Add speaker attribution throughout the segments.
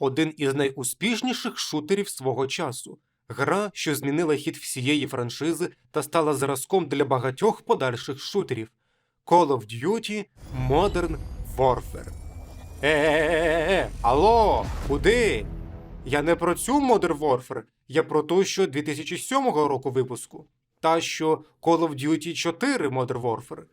Speaker 1: один із найуспішніших шутерів свого часу. Гра, що змінила хід всієї франшизи та стала зразком для багатьох подальших шутерів. Call of Duty Modern Warfare. Е-е-е, алло, куди? Я не про цю Modern Warfare, я про ту, що 2007 року випуску, та що Call of Duty 4 Modern Warfare.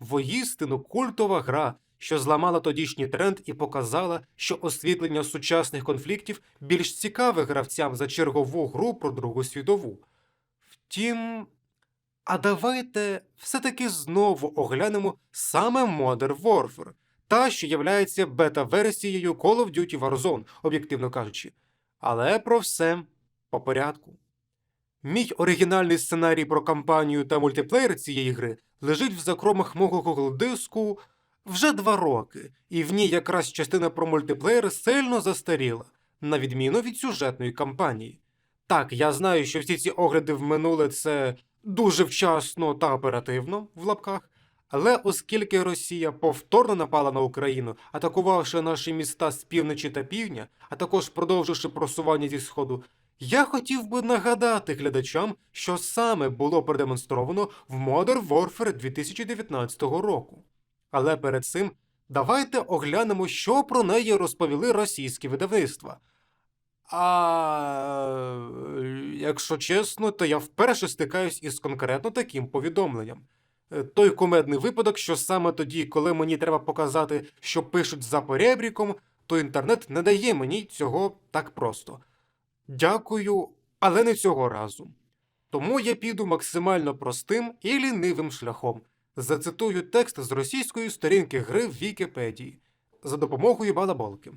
Speaker 1: Воістину культова гра, що зламала тодішній тренд і показала, що освітлення сучасних конфліктів більш цікаве гравцям за чергову гру про Другу світову. Втім, а давайте все-таки знову оглянемо саме Modern Warfare, та, що являється бета-версією Call of Duty Warzone, об'єктивно кажучи. Але про все по порядку. Мій оригінальний сценарій про кампанію та мультиплеєр цієї гри лежить в закромах мого Google диску вже два роки, і в ній якраз частина про мультиплеєр сильно застаріла, на відміну від сюжетної кампанії. Так, я знаю, що всі ці огляди в минуле це дуже вчасно та оперативно в лапках. Але оскільки Росія повторно напала на Україну, атакувавши наші міста з півночі та півдня, а також продовживши просування зі сходу, я хотів би нагадати глядачам, що саме було продемонстровано в Modern Warfare 2019 року. Але перед цим давайте оглянемо, що про неї розповіли російські видавництва. А якщо чесно, то я вперше стикаюсь із конкретно таким повідомленням. Е, Той кумедний випадок, що саме тоді, коли мені треба показати, що пишуть за поребріком, то інтернет не дає мені цього так просто. Дякую, але не цього разу. Тому я піду максимально простим і лінивим шляхом. Зацитую текст з російської сторінки гри в Вікіпедії за допомогою балаболки.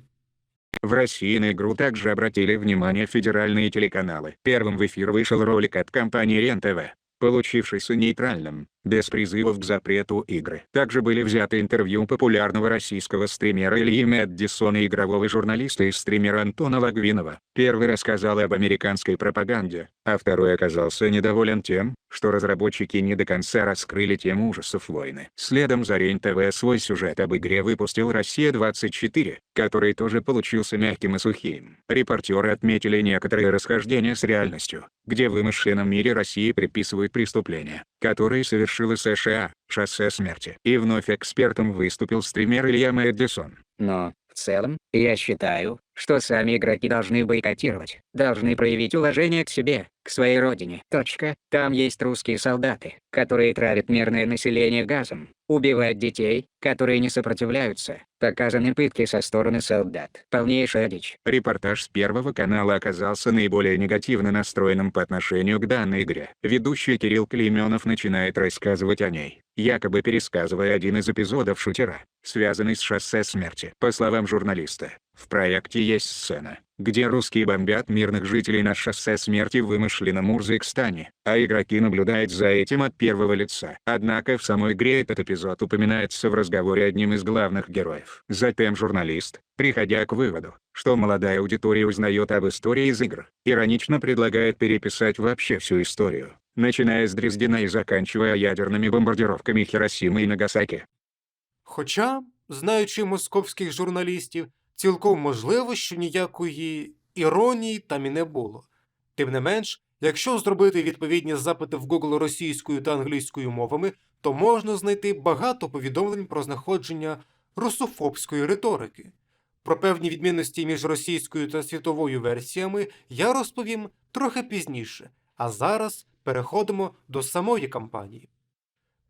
Speaker 2: В России на игру также обратили внимание федеральные телеканалы. Первым в эфир вышел ролик от компании РЕН-ТВ, получившийся нейтральным, Без призывов к запрету игры. Также были взяты интервью популярного российского стримера Ильи Мэддисона и игрового журналиста и стримера Антона Лагвинова. Первый рассказал об американской пропаганде, а второй оказался недоволен тем, что разработчики не до конца раскрыли тему ужасов войны. Следом за РЕН-ТВ свой сюжет об игре выпустил «Россия-24», который тоже получился мягким и сухим. Репортеры отметили некоторые расхождения с реальностью, где в вымышленном мире России приписывают преступления, которые совершила США, шоссе смерти. И вновь экспертом выступил стример Илья Мэдисон.
Speaker 3: Но, в целом, я считаю, что сами игроки должны бойкотировать, должны проявить уважение к себе, к своей родине. Точка. Там есть русские солдаты, которые травят мирное население газом, убивают детей, которые не сопротивляются, показаны пытки со стороны солдат. Полнейшая дичь.
Speaker 2: Репортаж с Первого канала оказался наиболее негативно настроенным по отношению к данной игре. Ведущий Кирилл Клейменов начинает рассказывать о ней, якобы пересказывая один из эпизодов шутера, связанный с шоссе смерти. По словам журналиста, в проекте есть сцена, где русские бомбят мирных жителей на шоссе смерти в вымышленном Урзикстане, а игроки наблюдают за этим от первого лица. Однако в самой игре этот эпизод упоминается в разговоре одним из главных героев. Затем журналист, приходя к выводу, что молодая аудитория узнает об истории из игр, иронично предлагает переписать вообще всю историю, начиная с Дрездена и заканчивая ядерными бомбардировками Хиросимы и Нагасаки.
Speaker 1: Хоча, знаючи московських журналістів, цілком можливо, що ніякої іронії там і не було. Тим не менш, якщо зробити відповідні запити в Google російською та англійською мовами, то можна знайти багато повідомлень про знаходження русофобської риторики. Про певні відмінності між російською та світовою версіями я розповім трохи пізніше, а зараз переходимо до самої кампанії.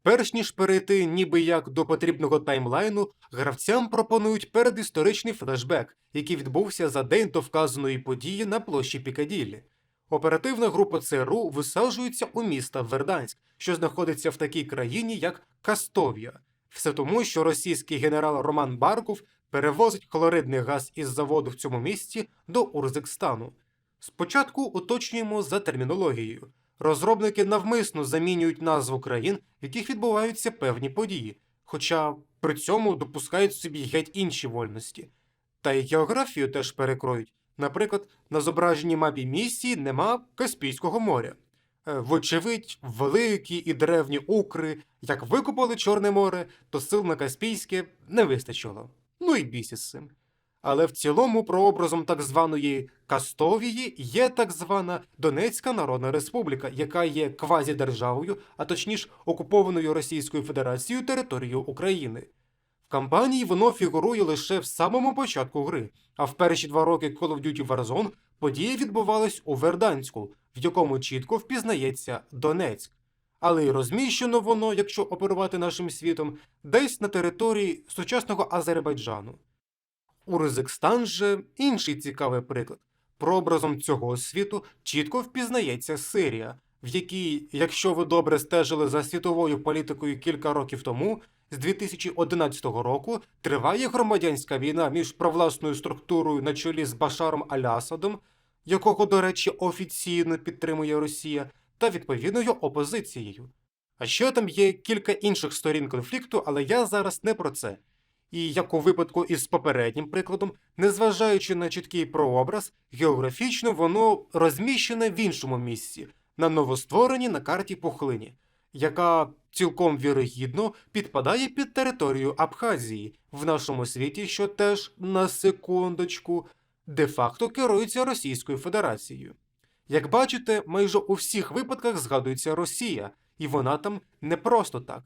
Speaker 1: Перш ніж перейти ніби як до потрібного таймлайну, гравцям пропонують передісторичний флешбек, який відбувся за день до вказаної події на площі Пікаділлі. Оперативна група ЦРУ висаджується у міста Верданськ, що знаходиться в такій країні, як Кастовія. Все тому, що російський генерал Роман Барков перевозить хлоридний газ із заводу в цьому місті до Урзикстану. Спочатку уточнюємо за термінологією. Розробники навмисно замінюють назву країн, в яких відбуваються певні події, хоча при цьому допускають собі геть інші вольності. Та й географію теж перекроють. Наприклад, на зображеній мапі місії нема Каспійського моря. Е, Вочевидь, великі і древні укри, як викопали Чорне море, то сил на Каспійське не вистачило. Ну і бісі з цим. Але в цілому прообразом так званої Кастовії є так звана Донецька Народна Республіка, яка є квазідержавою, а точніше окупованою Російською Федерацією територією України. В кампанії воно фігурує лише в самому початку гри, а в перші два роки Call of Duty Warzone події відбувались у Верданську, в якому чітко впізнається Донецьк. Але й розміщено воно, якщо оперувати нашим світом, десь на території сучасного Азербайджану. Урзекстан же інший цікавий приклад. Прообразом цього світу чітко впізнається Сирія, в якій, якщо ви добре стежили за світовою політикою кілька років тому, з 2011 року триває громадянська війна між провласною структурою на чолі з Башаром Алясадом, якого, до речі, офіційно підтримує Росія, та відповідною опозицією. А ще там є кілька інших сторін конфлікту, але я зараз не про це. І як у випадку із попереднім прикладом, незважаючи на чіткий прообраз, географічно воно розміщене в іншому місці, на новоствореній на карті пухлині, яка цілком вірогідно підпадає під територію Абхазії в нашому світі, що теж на секундочку де-факто керується Російською Федерацією. Як бачите, майже у всіх випадках згадується Росія, і вона там не просто так.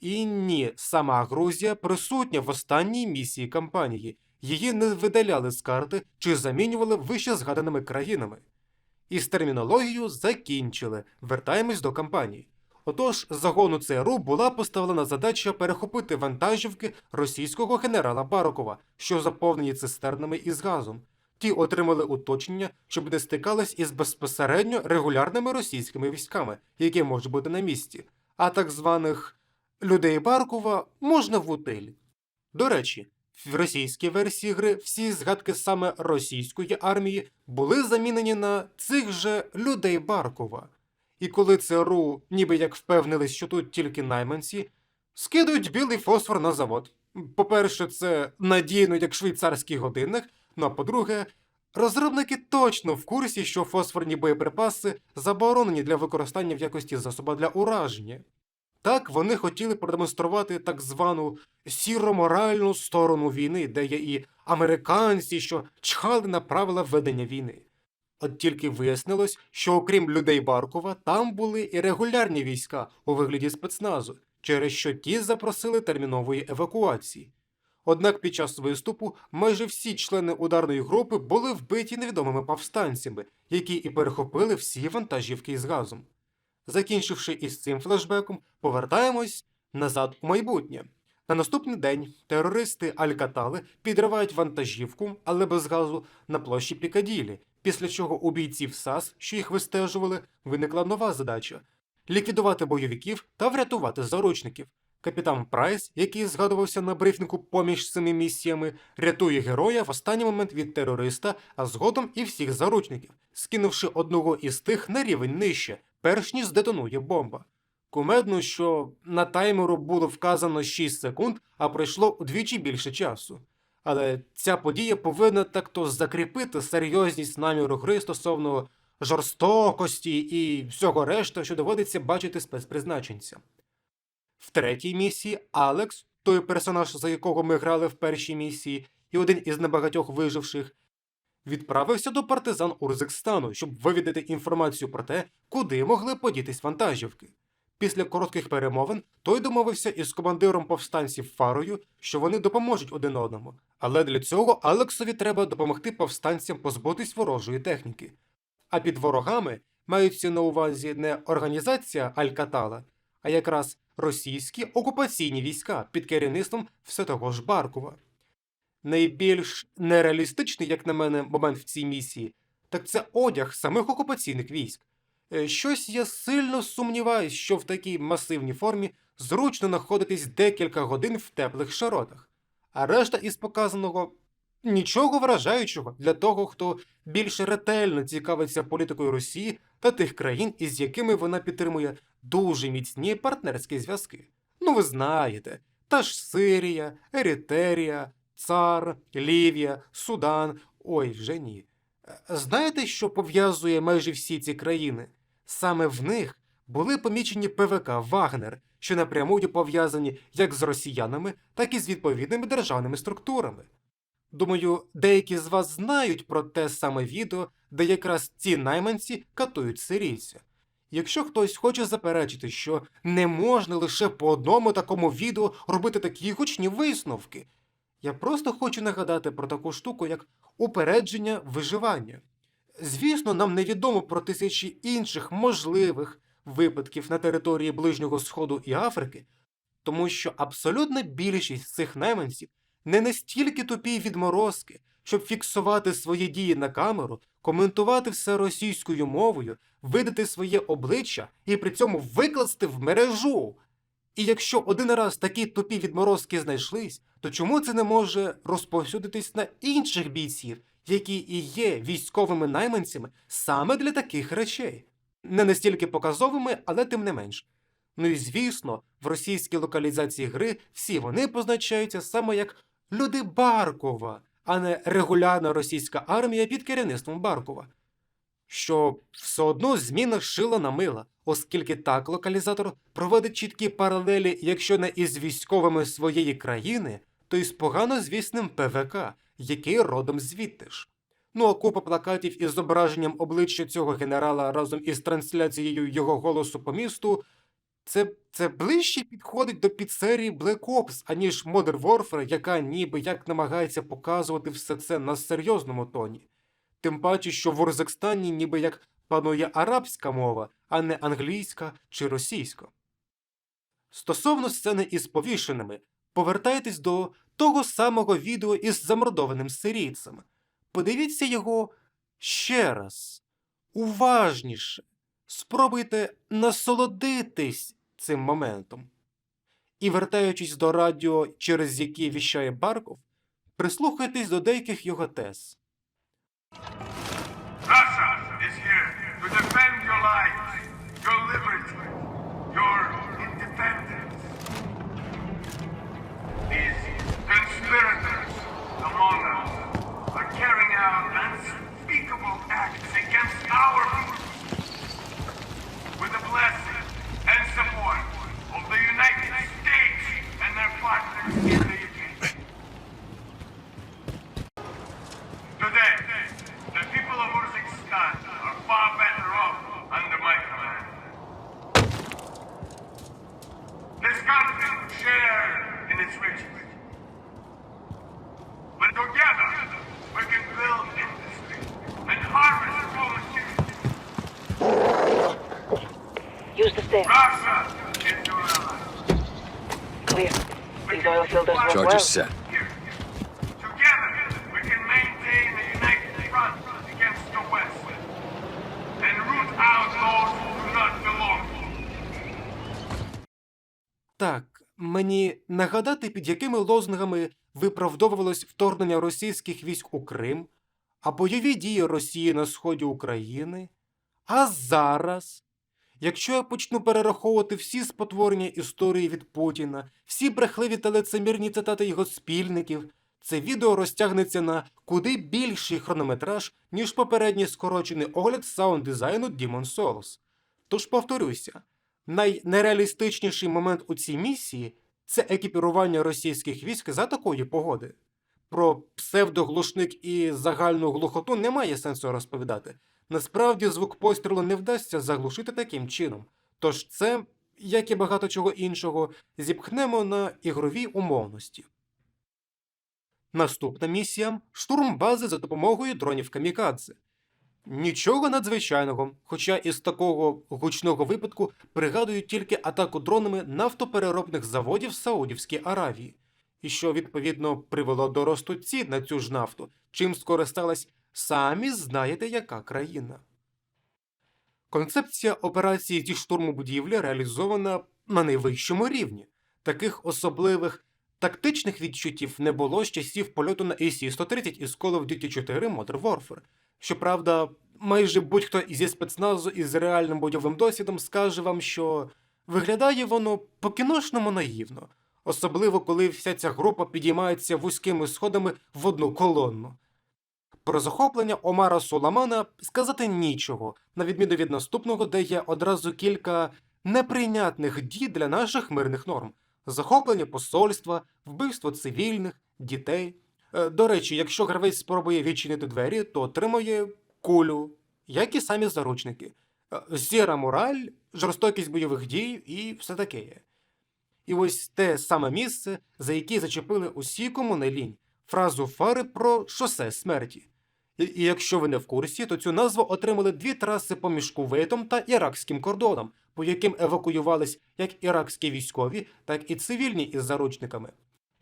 Speaker 1: І ні, сама Грузія присутня в останній місії кампанії, її не видаляли з карти чи замінювали вище згаданими країнами. І з термінологією закінчили, вертаємось до кампанії. Отож, загону ЦРУ була поставлена задача перехопити вантажівки російського генерала Барокова, що заповнені цистернами із газом. Ті отримали уточнення, щоб не стикались із безпосередньо регулярними російськими військами, які можуть бути на місці, а так званих людей Баркова можна в утиль. До речі, в російській версії гри всі згадки саме російської армії були замінені на цих же людей Баркова. І коли ЦРУ ніби як впевнились, що тут тільки найманці, скидують білий фосфор на завод. По-перше, це надійно як швейцарський годинник, ну а по-друге, розробники точно в курсі, що фосфорні боєприпаси заборонені для використання в якості засоба для ураження. Так вони хотіли продемонструвати так звану сіроморальну сторону війни, де є і американці, що чхали на правила ведення війни. От тільки вияснилось, що окрім людей Баркова, там були і регулярні війська у вигляді спецназу, через що ті запросили термінової евакуації. Однак під час виступу майже всі члени ударної групи були вбиті невідомими повстанцями, які і перехопили всі вантажівки із газом. Закінчивши із цим флешбеком, повертаємось назад у майбутнє. На наступний день терористи Алькатали підривають вантажівку, але без газу, на площі Пікаділі, після чого у бійців САС, що їх вистежували, виникла нова задача ліквідувати бойовиків та врятувати заручників. Капітан Прайс, який згадувався на брифінгу поміж цими місіями, рятує героя в останній момент від терориста, а згодом і всіх заручників, скинувши одного із тих на рівень нижче, перш ніж здетонує бомба. Кумедно, що на таймеру було вказано 6 секунд, а пройшло удвічі більше часу. Але ця подія повинна так-то закріпити серйозність наміру гри стосовно жорстокості і всього решта, що доводиться бачити спецпризначенцям. В третій місії Алекс, той персонаж, за якого ми грали в першій місії, і один із небагатьох виживших, відправився до партизан Урзекстану, щоб вивідати інформацію про те, куди могли подітись вантажівки. Після коротких перемовин той домовився із командиром повстанців Фарою, що вони допоможуть один одному. Але для цього Алексові треба допомогти повстанцям позбутись ворожої техніки. А під ворогами маються на увазі не організація Алькатала, а якраз російські окупаційні війська під керівництвом все того ж Баркова. Найбільш нереалістичний, як на мене, момент в цій місії, так це одяг самих окупаційних військ. Е, Щось я сильно сумніваюсь, що в такій масивній формі зручно знаходитись декілька годин в теплих шаротах. А решта із показаного нічого вражаючого для того, хто більш ретельно цікавиться політикою Росії та тих країн, із якими вона підтримує дуже міцні партнерські зв'язки. Ну, ви знаєте, та ж Сирія, Ерітерія, Цар, Лівія, Судан. Ой, вже ні. Е, Знаєте, що пов'язує майже всі ці країни? Саме в них були помічені ПВК Вагнер, що напряму пов'язані як з росіянами, так і з відповідними державними структурами. Думаю, деякі з вас знають про те саме відео, де якраз ці найманці катують сирійця. Якщо хтось хоче заперечити, що не можна лише по одному такому відео робити такі гучні висновки, я просто хочу нагадати про таку штуку, як упередження виживання. Звісно, нам невідомо про тисячі інших можливих випадків на території Ближнього Сходу і Африки, тому що абсолютна більшість цих найманців не настільки тупі відморозки, щоб фіксувати свої дії на камеру, коментувати все російською мовою, видати своє обличчя і при цьому викласти в мережу. І якщо один раз такі тупі відморозки знайшлись, то чому це не може розповсюдитись на інших бійців, які і є військовими найманцями саме для таких речей? Не настільки показовими, але тим не менш. Ну і звісно, в російській локалізації гри всі вони позначаються саме як люди Баркова, а не регулярна російська армія під керівництвом Баркова. Що все одно зміна шила на мила, оскільки так локалізатор проводить чіткі паралелі, якщо не із військовими своєї країни, то й з погано звісним ПВК, який родом звідти ж. Ну а купа плакатів із зображенням обличчя цього генерала разом із трансляцією його голосу по місту. Це, це ближче підходить до підсерії Black Ops, аніж Modern Warfare, яка ніби як намагається показувати все це на серйозному тоні. Тим паче, що в Урзекстані ніби як панує арабська мова, а не англійська чи російська. Стосовно сцени із повішеними, повертайтесь до того самого відео із замордованим сирійцем. Подивіться його ще раз, уважніше. Спробуйте насолодитись цим моментом. І, вертаючись до радіо, через яке віщає Барков, прислухайтесь до деяких його тез.
Speaker 4: Russia is here to defend your lives,
Speaker 1: мені нагадати, під якими лозунгами виправдовувалось вторгнення російських військ у Крим, а бойові дії Росії на сході України. А зараз, якщо я почну перераховувати всі спотворення історії від Путіна, всі брехливі та лицемірні цитати його спільників, це відео розтягнеться на куди більший хронометраж, ніж попередній скорочений огляд саунд-дизайну Demon Souls. Тож повторюся, найнереалістичніший момент у цій місії це екіпірування російських військ за такої погоди. Про псевдоглушник і загальну глухоту немає сенсу розповідати. Насправді звук пострілу не вдасться заглушити таким чином. Тож це, як і багато чого іншого, зіпхнемо на ігровій умовності. Наступна місія штурм бази за допомогою дронів камікадзе. Нічого надзвичайного, хоча із такого гучного випадку пригадують тільки атаку дронами нафтопереробних заводів в Саудівській Аравії, і що відповідно привело до росту цін на цю ж нафту, чим скористалась самі знаєте яка країна. Концепція операції зі штурму будівлі реалізована на найвищому рівні. Таких особливих тактичних відчуттів не було з часів польоту на AC-130 із Call of Duty 4 Modern Warfare. Щоправда, майже будь-хто зі спецназу із реальним бойовим досвідом скаже вам, що виглядає воно по-кіношному наївно, особливо коли вся ця група підіймається вузькими сходами в одну колонну. Про захоплення Омара Суламана сказати нічого, на відміну від наступного, де є одразу кілька неприйнятних дій для наших мирних норм: захоплення посольства, вбивство цивільних, дітей. Е, До речі, якщо гравець спробує відчинити двері, то отримує кулю, як і самі заручники. Е, Зіра мораль, жорстокість бойових дій і все таке. І ось те саме місце, за яке зачепили усі кому не лінь, фразу фари про шосе смерті. І, якщо ви не в курсі, то цю назву отримали дві траси поміж Кувейтом та іракським кордоном, по яким евакуювались як іракські військові, так і цивільні із заручниками.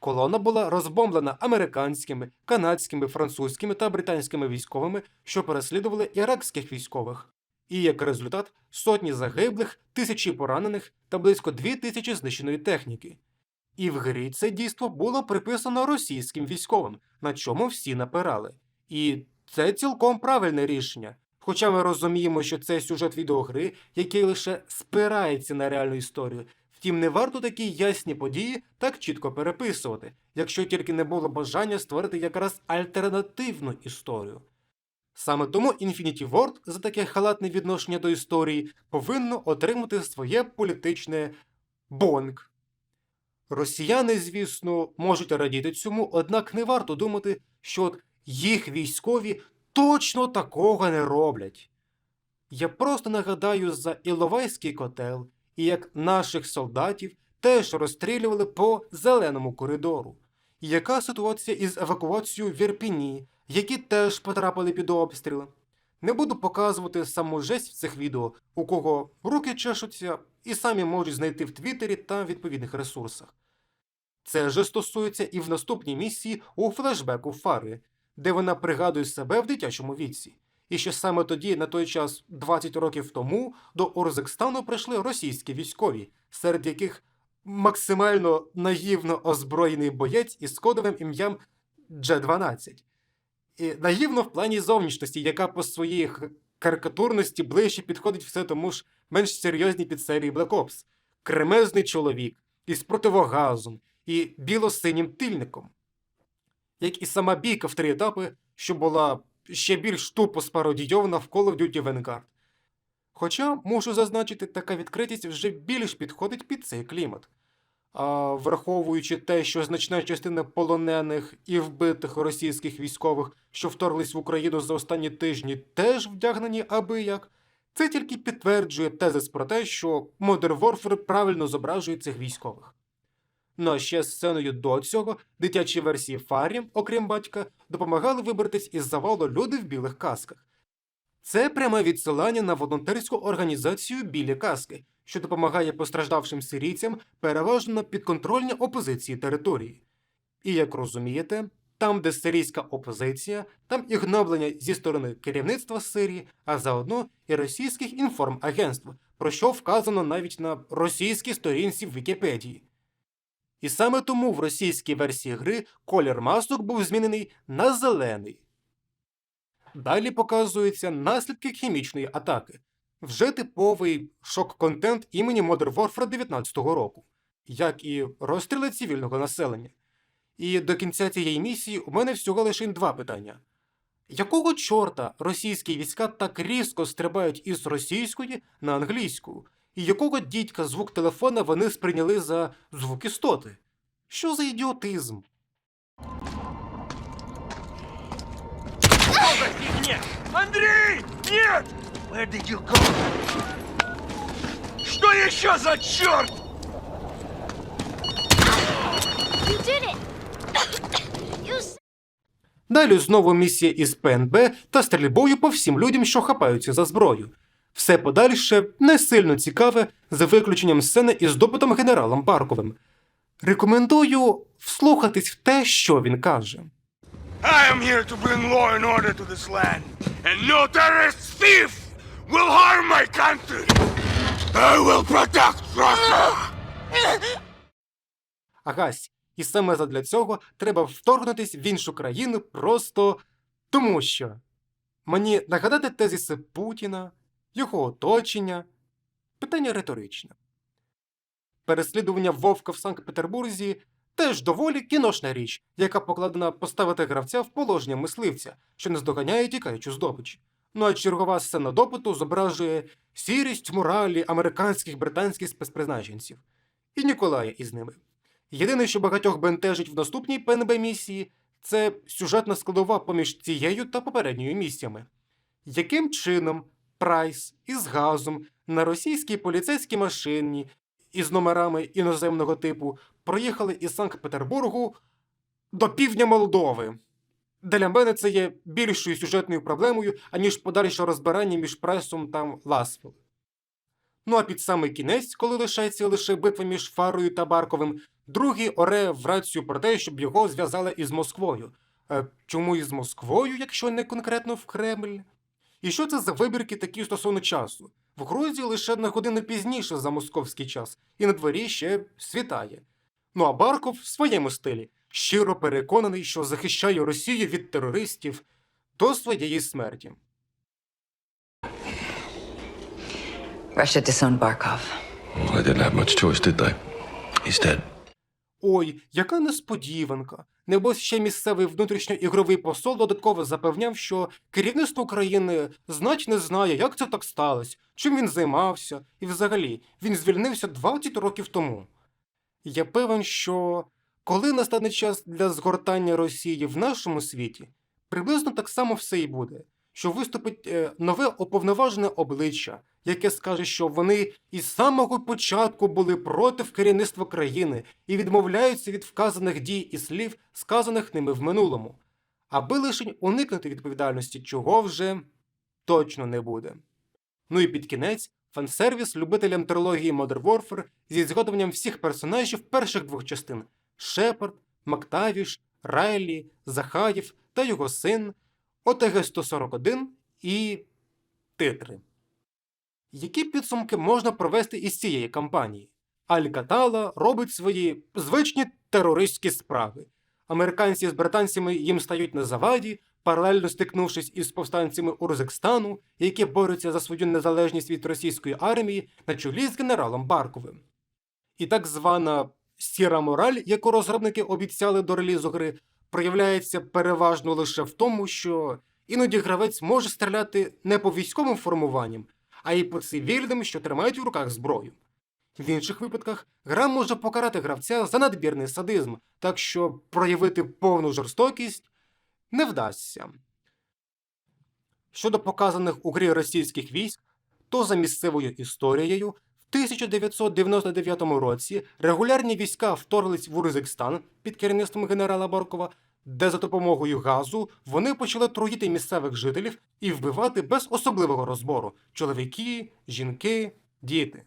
Speaker 1: Колона була розбомблена американськими, канадськими, французькими та британськими військовими, що переслідували іракських військових. І як результат сотні загиблих, тисячі поранених та близько дві тисячі знищеної техніки. І в грі це дійство було приписано російським військовим, на чому всі напирали. І це цілком правильне рішення. Хоча ми розуміємо, що це сюжет відеогри, який лише спирається на реальну історію. Втім, не варто такі ясні події так чітко переписувати, якщо тільки не було бажання створити якраз альтернативну історію. Саме тому Infinity Ward за таке халатне відношення до історії повинно отримати своє політичне бонг. Росіяни, звісно, можуть радіти цьому, однак не варто думати, що от їх військові точно такого не роблять. Я просто нагадаю за Іловайський котел і як наших солдатів теж розстрілювали по зеленому коридору. Яка ситуація із евакуацією в Ірпіні, які теж потрапили під обстріли. Не буду показувати саму жесть в цих відео, у кого руки чешуться і самі можуть знайти в Твіттері та відповідних ресурсах. Це же стосується і в наступній місії у флешбеку Фари, де вона пригадує себе в дитячому віці. І що саме тоді, на той час, 20 років тому, до Урзекстану прийшли російські військові, серед яких максимально наївно озброєний боєць із кодовим ім'ям Дж-12. І наївно в плані зовнішності, яка по своїй карикатурності ближче підходить все тому ж менш серйозній підсерії Black Ops. Кремезний чоловік із противогазом і біло-синім тильником. Як і сама бійка в три етапи, що була ще більш тупо спародійована в Call of Duty Vanguard. Хоча, можу зазначити, така відкритість вже більш підходить під цей клімат. А враховуючи те, що значна частина полонених і вбитих російських військових, що вторглись в Україну за останні тижні, теж вдягнені аби як, це тільки підтверджує тезис про те, що Modern Warfare правильно зображує цих військових. Ну а ще сценою до цього дитячі версії Фарі, окрім батька, допомагали вибратись із завалу люди в білих касках. Це пряме відсилання на волонтерську організацію Білі каски, що допомагає постраждавшим сирійцям переважно на підконтрольні опозиції території. І як розумієте, там, де сирійська опозиція, там і гноблення зі сторони керівництва Сирії, а заодно і російських інформагентств, про що вказано навіть на російській сторінці в Вікіпедії. І саме тому в російській версії гри колір масок був змінений на зелений. Далі показуються наслідки хімічної атаки. Вже типовий шок-контент імені Modern Warfare 19-го року, як і розстріли цивільного населення. І до кінця цієї місії у мене всього лише два питання. Якого чорта російські війська так різко стрибають із російської на англійську? І якого дідька звук телефона вони сприйняли за звук істоти? Що за ідіотизм?
Speaker 4: Нет! Андрей! Нет! Where did you go? Что еще за черт?
Speaker 5: You did it! you
Speaker 1: Далі знову місія із ПНБ та стрільбою по всім людям, що хапаються за зброю. Все подальше не сильно цікаве, за виключенням сцени із допитом генералом Барковим. Рекомендую вслухатись в те, що він каже.
Speaker 4: I am here to bring law and order to this land, and no terrorist thief will harm my country. I will protect Russia.
Speaker 1: Агась, і саме задля цього треба вторгнутись в іншу країну просто тому що. Мені нагадати тезиси Путіна, його оточення. Питання риторичне. Переслідування Вовка в Санкт-Петербурзі теж доволі кіношна річ, яка покладена поставити гравця в положення мисливця, що наздоганяє тікаючу здобич. Ну а чергова сцена допиту зображує сірість моралі американських британських спецпризначенців. І Ніколая із ними. Єдине, що багатьох бентежить в наступній ПНБ місії, це сюжетна складова поміж цією та попередньою місіями. Яким чином Прайс із газом на російській поліцейській машині із номерами іноземного типу проїхали із Санкт-Петербургу до півдня Молдови? Для мене це є більшою сюжетною проблемою, аніж подальше розбирання між Прайсом та Ласфел. Ну а під самий кінець, коли лишається лише битва між Фарою та Барковим, другий оре в рацію про те, щоб його зв'язали із Москвою. Е, чому із Москвою, якщо не конкретно в Кремль? І що це за вибірки такі стосовно часу? В Грузії лише на годину пізніше за московський час, і на дворі ще світає. Ну а Барков в своєму стилі щиро переконаний, що захищає Росію від терористів до своєї смерті.
Speaker 6: Russia disowned Barkov.
Speaker 7: Well, they didn't have much choice, did they? He's dead.
Speaker 1: Ой, яка несподіванка. Небось ще місцевий внутрішньоігровий посол додатково запевняв, що керівництво країни знать не знає, як це так сталося, чим він займався, і взагалі він звільнився 20 років тому. Я певен, що коли настане час для згортання Росії в нашому світі, приблизно так само все і буде, що виступить е, нове уповноважене обличчя, яке скаже, що вони із самого початку були проти керівництва країни і відмовляються від вказаних дій і слів, сказаних ними в минулому, аби лише уникнути відповідальності, чого вже точно не буде. Ну і під кінець фансервіс любителям трилогії Modern Warfare зі згадуванням всіх персонажів перших двох частин Шепард, Мактавіш, Райлі, Захаєв та його син, ОТГ-141 і титри. Які підсумки можна провести із цієї кампанії? Аль-Катала робить свої звичні терористські справи. Американці з британцями їм стають на заваді, паралельно стикнувшись із повстанцями Урзекстану, які борються за свою незалежність від російської армії на чолі з генералом Барковим. І так звана сіра мораль, яку розробники обіцяли до релізу гри, проявляється переважно лише в тому, що іноді гравець може стріляти не по військовим формуванням, а й по цивільним, що тримають у руках зброю. В інших випадках гра може покарати гравця за надмірний садизм, так що проявити повну жорстокість не вдасться. Щодо показаних у грі російських військ, то за місцевою історією в 1999 році регулярні війська вторглись в Урзекстан під керівництвом генерала Баркова, де за допомогою газу вони почали труїти місцевих жителів і вбивати без особливого розбору чоловіки, жінки, діти.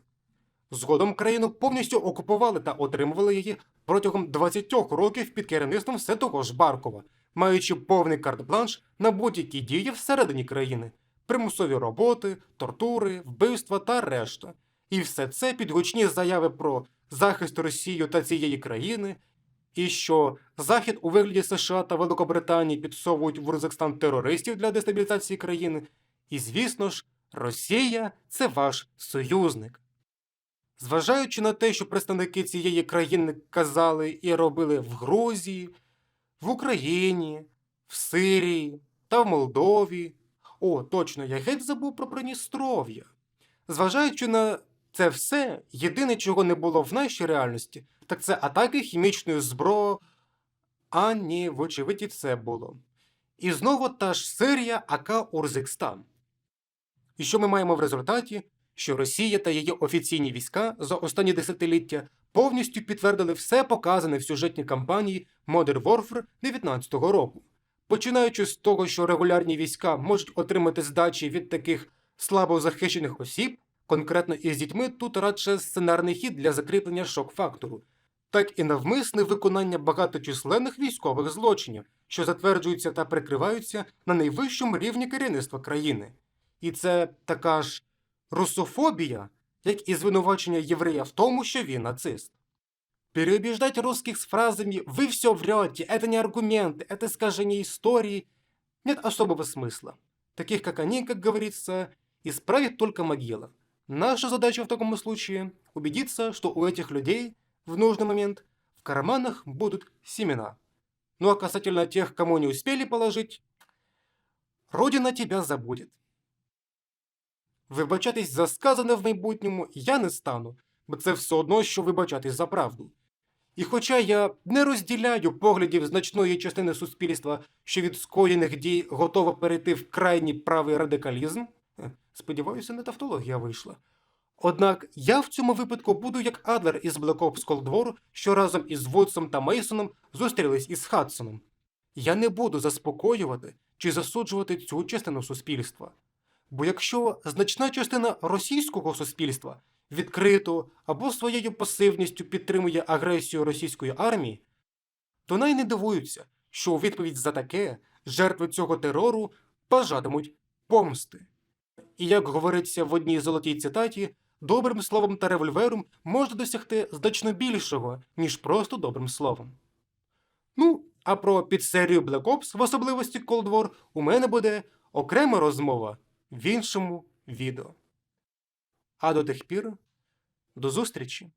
Speaker 1: Згодом країну повністю окупували та отримували її протягом 20 років під керівництвом все того ж Баркова, маючи повний карт-бланш на будь-які дії всередині країни, примусові роботи, тортури, вбивства та решта. І все це під гучні заяви про захист Росії та цієї країни, і що Захід у вигляді США та Великобританії підсовують в Урзекстан терористів для дестабілізації країни. І звісно ж, Росія це ваш союзник. Зважаючи на те, що представники цієї країни казали і робили в Грузії, в Україні, в Сирії та в Молдові. О, точно, я геть забув про Придністров'я. Зважаючи на це все, єдине, чого не було в нашій реальності, так це атаки хімічною зброєю. А ні, вочевидь, і це було. І знову та ж Сирія, ака Урзикстан. І що ми маємо в результаті? Що Росія та її офіційні війська за останні десятиліття повністю підтвердили все показане в сюжетній кампанії Modern Warfare 19-го року. Починаючи з того, що регулярні війська можуть отримати здачі від таких слабо захищених осіб, конкретно із дітьми тут радше сценарний хід для закріплення шок-фактору, так і навмисне виконання багаточисленних військових злочинів, що затверджуються та прикриваються на найвищому рівні керівництва країни. І це така ж русофобія, як і звинувачення єврея в тому, що він нацист. Переубеждать русских с фразами «Вы все врете, это не аргументы, это искажение истории» нет особого смысла. Таких, как они, как говорится, исправит только могила. Наша задача в таком случае – убедиться, что у этих людей в нужный момент в карманах будут семена. Ну а касательно тех, кому не успели положить, Родина тебя забудет. Вибачатись за сказане в майбутньому я не стану, бо це все одно, що вибачатись за правду. І хоча я не розділяю поглядів значної частини суспільства, що від скоєних дій готова перейти в крайній правий радикалізм, сподіваюся, не тавтологія вийшла. Однак я в цьому випадку буду як Адлер із Black Ops Cold War, що разом із Вудсом та Мейсоном зустрілись із Хадсоном. Я не буду заспокоювати чи засуджувати цю частину суспільства. Бо якщо значна частина російського суспільства відкрито або своєю пасивністю підтримує агресію російської армії, то най не дивуються, що у відповідь за таке жертви цього терору бажатимуть помсти. І як говориться в одній золотій цитаті, добрим словом та револьвером можна досягти значно більшого, ніж просто добрим словом. Ну, а про підсерію Black Ops, в особливості Cold War, у мене буде окрема розмова в іншому відео. А до тих пір, до зустрічі!